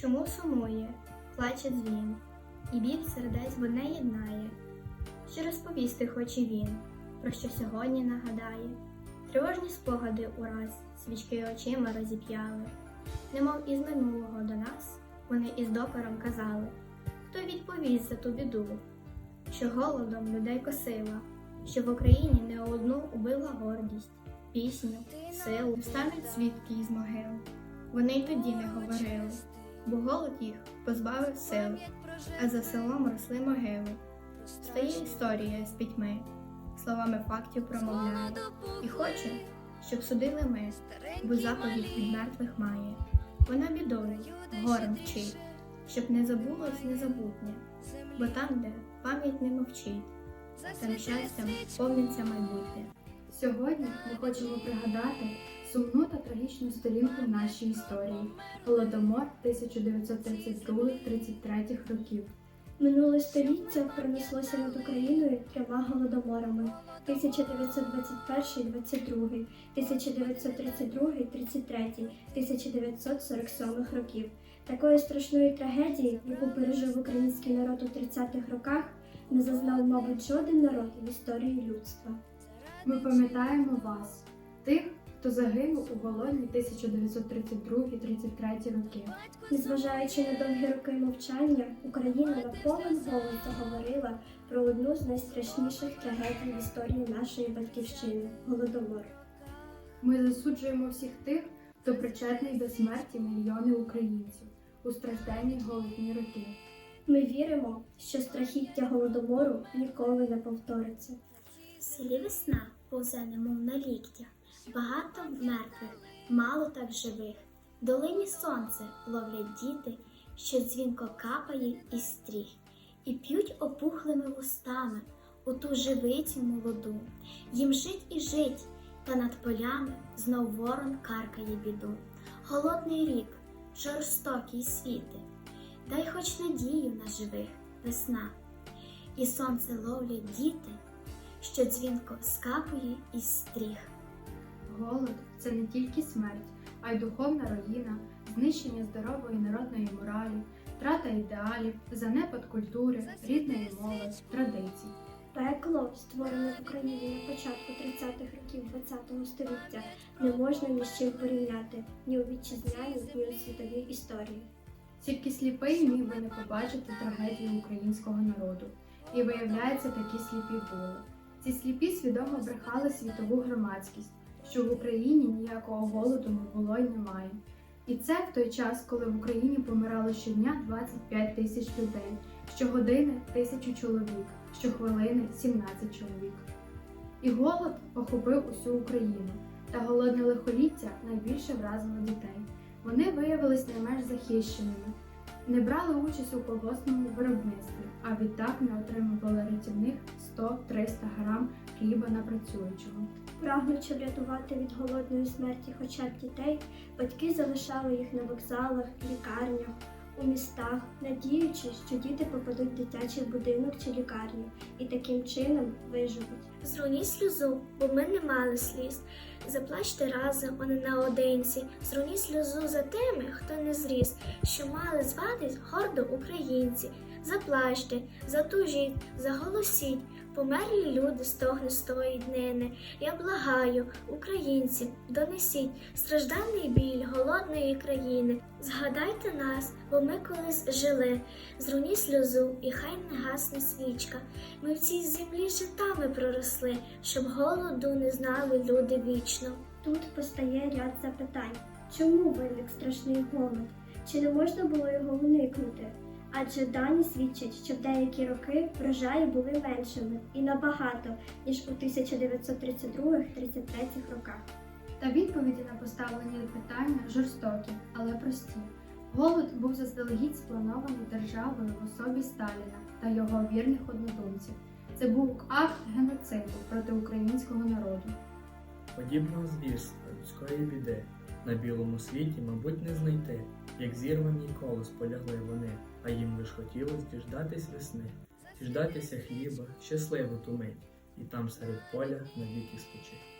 Чому сумує, плаче дзвін, і біль сердець одне єднає, що розповісти хоче він, про що сьогодні нагадає. Тривожні спогади ураз, свічки очима розіп'яли, немов із минулого до нас вони із докором казали, хто відповість за ту біду, що голодом людей косила, що в Україні не одну убила гордість, пісню, силу, стануть свідки із могил. Вони й тоді не говорили, бо голод їх позбавив сил, а за селом росли могили. Стає історія з пітьми, словами фактів промовляє, і хоче, щоб судили ми, бо заповідь від мертвих має. Вона бідою, горем вчить, щоб не забулось незабутнє, бо там, де пам'ять не мовчить, там щастям повниться майбутнє. Сьогодні ми хочемо пригадати сумну та трагічну сторінку нашій історії Голодомор 1932-33 років. Минуле століття пронеслося над Україною трьома голодоморами 1921-22, 1932-33, 1947 років. Такої страшної трагедії, яку пережив український народ у 30-х роках, не зазнав, мабуть, жоден народ в історії людства. Ми пам'ятаємо вас, тих, хто загинув у голодні 1932-33 роки. Незважаючи на довгі роки мовчання, Україна на повен голос заговорила про одну з найстрашніших трагедій в історії нашої батьківщини голодомор. Ми засуджуємо всіх тих, хто причетний до смерті мільйонів українців у стражденні голодні роки. Ми віримо, що страхіття голодомору ніколи не повториться. В селі весна повзе немов на ліктях, багато мертвих, мало так живих. Долині сонце ловлять діти, що дзвінко капає із стріх, і п'ють опухлими вустами у ту живицю молоду. Їм жить і жить, та над полями знов ворон каркає біду. Голодний рік, жорстокий світи, дай хоч надію на живих весна, і сонце ловлять діти що дзвінко скапує із стріх. Голод це не тільки смерть, а й духовна руїна, знищення здорової народної моралі, втрата ідеалів, занепад культури, рідної мови, традицій. Пекло, створене в Україні на початку 30-х років ХХ століття, не можна ні з чим порівняти ні у вітчизняній, ні у світовій історії. Тільки сліпий міг би не побачити трагедію українського народу. І виявляється, такі сліпі були. Ці сліпі свідомо брехали світову громадськість, що в Україні ніякого голоду не було і немає. І це в той час, коли в Україні помирало щодня 25 тисяч людей, щогодини тисячу чоловік, щохвилини 17 чоловік. І голод охопив усю Україну, та голодне лихоліття найбільше вразило дітей. Вони виявились найменш захищеними, не брали участь у колгоспному виробництві, а відтак не отримували рятівних 100-300 грам хліба на працюючого. Прагнучи врятувати від голодної смерті хоча б дітей, батьки залишали їх на вокзалах, лікарнях, у містах, надіючись, що діти попадуть в дитячий будинок чи лікарню і таким чином виживуть. Зруніть сльозу, бо ми не мали сліз. Заплачте разом, а не наодинці. Зруніть сльозу за тими, хто не зріс, що мали зватись гордо українці. Заплачте, затужіть, заголосіть. Померлі люди стогне з тої днини. Я благаю, українці, донесіть стражданий біль голодної країни. Згадайте нас, бо ми колись жили. Зруніть сльозу, і хай не гасне свічка. Ми в цій землі житами проросли, щоб голоду не знали люди вічно. Тут постає ряд запитань: чому виник страшний голод? Чи не можна було його уникнути? Адже дані свідчать, що в деякі роки врожаї були меншими і набагато, ніж у 1932-33 роках. Та відповіді на поставлені питання жорстокі, але прості. Голод був заздалегідь спланований державою в особі Сталіна та його вірних однодумців. Це був акт геноциду проти українського народу. Подібного звірства людської біди на білому світі, мабуть, не знайти, як зірвані колос полягли вони, а їм лиш хотілось діждатись весни, діждатися хліба, щасливо ту мить, і там серед поля навіки спочити.